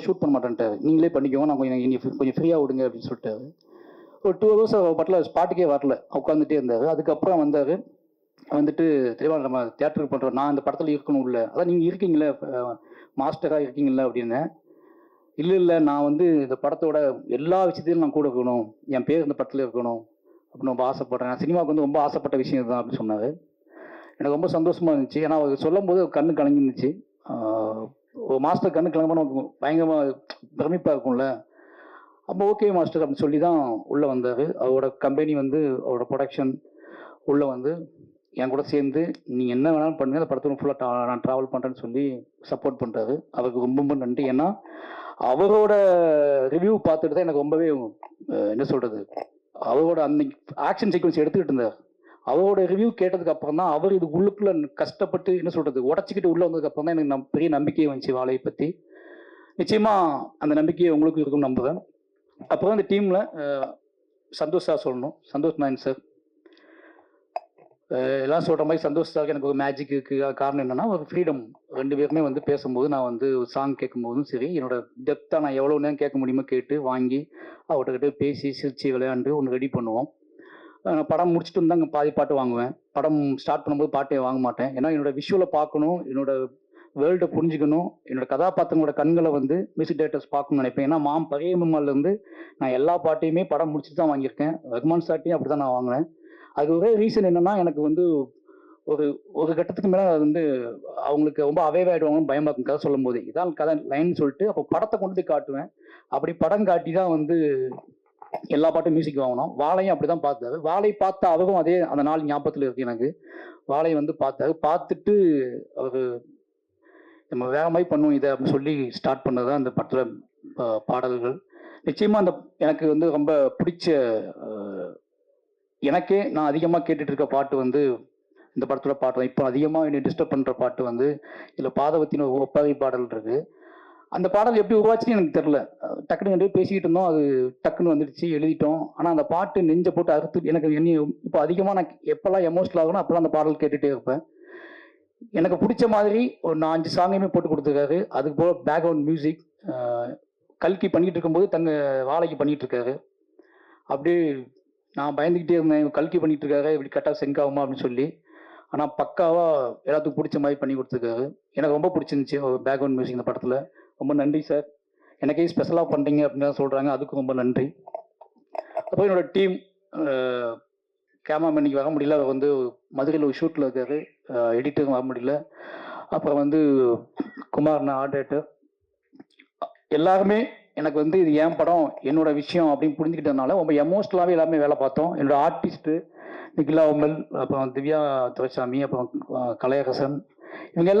Shoot பண்ண மாட்டேன்ட்டாரு நீங்களே பண்ணிக்கோங்க நான் கொஞ்சம் இனி கொஞ்சம் ஃப்ரீயாக விடுங்க அப்படின்னு சொல்லிட்டாரு ஒரு டூ ஹவர்ஸ் பட்டில் ஸ்பாட்டுக்கே வரல. உட்காந்துட்டே இருந்தார். அதுக்கப்புறம் வந்தார். வந்துட்டு தெளிவா நம்ம தேட்டருக்கு பண்ணுறோம் நான் இந்த படத்தில் இருக்கணும் இல்லை அதான் நீங்கள் இருக்கீங்களே மாஸ்டராக இருக்கீங்களா அப்படின்னேன் இல்லை இல்லை நான் வந்து இந்த படத்தோட எல்லா விஷயத்தையும் நான் கூட இருக்கணும். என் பேர் இந்த படத்தில் இருக்கணும். அப்படின்னு ரொம்ப ஆசைப்படுறேன். நான் சினிமாவுக்கு வந்து ரொம்ப ஆசைப்பட்ட விஷயம் தான் அப்படின்னு சொன்னார். எனக்கு ரொம்ப சந்தோஷமாக இருந்துச்சு. ஏன்னா அவர் சொல்லும் போது கண்ணு கலங்கிருந்துச்சு. மாஸ்டர் கண்ணு கிளம்பணும் பயங்கரமாக பிரமிப்பாக இருக்கும்ல. அப்போ ஓகே மாஸ்டர் அப்படின்னு சொல்லி தான் உள்ளே வந்தார். அவரோட கம்பெனி வந்து அவரோட ப்ரொடக்ஷன் உள்ளே வந்து என் கூட சேர்ந்து நீ என்ன வேணாலும் பண்ணுங்க அந்த படத்தில் ஃபுல்லாக நான் ட்ராவல் பண்ணுறேன்னு சொல்லி சப்போர்ட் பண்ணுறாரு அவருக்கு ரொம்ப ரொம்ப நன்றி. ஏன்னா அவரோட ரிவ்யூ பார்த்துட்டு தான் எனக்கு ரொம்பவே என்ன சொல்கிறது அவரோட அந்த ஆக்ஷன் சீக்வன்ஸ் எடுத்துக்கிட்டு இருந்தார். அவரோட ரிவ்யூ கேட்டதுக்கு அப்புறம் தான் அவர் இது உள்ளுக்குள்ள கஷ்டப்பட்டு என்ன சொல்றது உடச்சிக்கிட்டு உள்ள வந்ததுக்கு அப்புறம் தான் எனக்கு நம் பெரிய நம்பிக்கை வந்துச்சு வாழையை பற்றி நிச்சயமா அந்த நம்பிக்கை உங்களுக்கு இருக்கும் நம்புறேன். அப்புறம் இந்த டீம்ல சந்தோஷ் சார் சொல்லணும். சந்தோஷ் நாயன் சார் எல்லாம் சொல்ற மாதிரி சந்தோஷ் சாருக்கு எனக்கு ஒரு மேஜிக் இருக்கு. காரணம் என்னன்னா ஒரு ஃப்ரீடம் ரெண்டு பேருமே வந்து பேசும்போது நான் வந்து ஒரு சாங் கேட்கும்போதும் சரி என்னோட டெப்த்தாக நான் எவ்வளோ நேரம் கேட்க முடியுமோ கேட்டு வாங்கி அவர்கிட்ட பேசி சிரிச்சு விளையாண்டு ஒன்று ரெடி பண்ணுவோம். படம் முடிச்சுட்டு இருந்தாங்க பாதி பாட்டு வாங்குவேன். படம் ஸ்டார்ட் பண்ணும்போது பாட்டே வாங்க மாட்டேன். ஏன்னா என்னோட விஷுவலை பார்க்கணும் என்னோட வேர்ல்டை புரிஞ்சுக்கணும் என்னோட கதாபாத்திரங்களோட கண்களை வந்து மியூசிக் டேரக்டர்ஸ் பார்க்கணும்னு நினைப்பேன். ஏன்னா மாம் பழைய இருந்து நான் எல்லா பாட்டையுமே படம் முடிச்சுட்டு தான் வாங்கியிருக்கேன். ரஹ்மான் சாட்டையும் அப்படி தான் நான் வாங்கினேன் அது ஒரே ரீசன் என்னன்னா எனக்கு வந்து ஒரு ஒரு கட்டத்துக்கு மேலே அது வந்து அவங்களுக்கு ரொம்ப அவேவ் ஆகிடுவாங்கன்னு பயமாக இருக்கும் கதை சொல்லும் போது இதான் கதை லைன் சொல்லிட்டு அப்போ படத்தை கொண்டு போய் காட்டுவேன். அப்படி படம் காட்டி தான் வந்து எல்லா பாட்டும் மியூசிக் வாங்கினோம். வாழையும் அப்படி தான் பார்த்தாரு. வாழை பார்த்த அவரும் அதே அந்த நாள் ஞாபகத்தில் இருக்கு எனக்கு. வாழை வந்து பார்த்தாரு. பார்த்துட்டு அவர் நம்ம வேற மாதிரி பண்ணுவோம் இதை அப்படின்னு சொல்லி ஸ்டார்ட் பண்ணது தான் அந்த படத்தில் பாடல்கள். நிச்சயமாக அந்த எனக்கு வந்து ரொம்ப பிடிச்ச எனக்கே நான் அதிகமாக கேட்டுட்டு இருக்க பாட்டு வந்து இந்த படத்தோட பாட்டு தான் இப்போ அதிகமாக என்னை டிஸ்டர்ப் பண்ணுற பாட்டு வந்து இதில் பாதவத்தின் ஒரு ஒப்பாரி பாடல் இருக்குது அந்த பாடல் எப்படி உருவாச்சுன்னு எனக்கு தெரில டக்குனு ரெண்டு பேசிக்கிட்டு இருந்தோம். அது டக்குன்னு வந்துடுச்சு எழுதிட்டோம். ஆனால் அந்த பாட்டு நெஞ்ச போட்டு அறுத்து எனக்கு என்ன இப்போ அதிகமாக நான் எப்போல்லாம் எமோஷனல் ஆகணும் அப்போல்லாம் அந்த பாடல் கேட்டுகிட்டே இருப்பேன். எனக்கு பிடிச்ச மாதிரி ஒரு நான் அஞ்சு சாங்கையுமே போட்டு கொடுத்துருக்காரு. அதுக்கு போக பேக்ரவுண்ட் மியூசிக் கல்கி பண்ணிகிட்டு இருக்கும்போது தங்க வாழைக்கு பண்ணிகிட்டு இருக்காரு. அப்படியே நான் பயந்துக்கிட்டே இருந்தேன். கல்கி பண்ணிகிட்டு இருக்காரு இப்படி கரெக்டாக செங்க் ஆகுமா அப்படின்னு சொல்லி. ஆனால் பக்காவாக எல்லாத்துக்கும் பிடிச்ச மாதிரி பண்ணி கொடுத்துருக்காரு. எனக்கு ரொம்ப பிடிச்சிருந்துச்சி பேக்ரவுண்ட் மியூசிக் இந்த படத்தில். ரொம்ப நன்றி சார் எனக்கே ஸ்பெஷலாக பண்ணுறீங்க அப்படின்னு தான் சொல்கிறாங்க அதுக்கும் ரொம்ப நன்றி. அப்புறம் என்னோட டீம் கேமராமேன் இன்னைக்கு வர முடியல. அவர் வந்து மதுரையில் ஒரு ஷூட்டில் இருக்காரு. எடிட்டரும் வர முடியல. அப்புறம் வந்து குமார்னா ஆர்டேட்டர் எல்லாருமே எனக்கு வந்து இது என் படம் என்னோட விஷயம் அப்படின்னு புரிஞ்சுக்கிட்டதுனால ரொம்ப எமோஷ்னலாகவே எல்லாமே வேலை பார்த்தோம். என்னோட ஆர்டிஸ்ட்டு நிகிலா உமல் அப்புறம் திவ்யா துரைசாமி அப்புறம் கலையகசன் கலையரசன் இவங்க எல்லாம்